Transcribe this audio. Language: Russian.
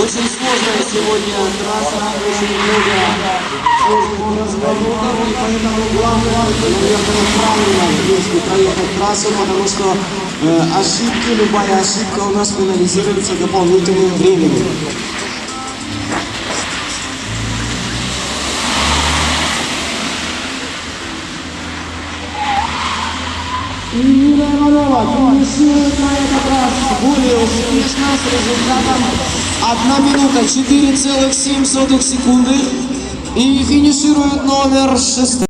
Очень сложная сегодня трасса, очень много сложных разворотов, и поэтому главное, наверное, правильно если проехать трассу, потому что э, ошибки, любая ошибка у нас финализируется дополнительным временем. Юлия Иванова финиширует на этот раз. Мишна с результатом 1 минута 4,7 секунды. И финиширует номер 6.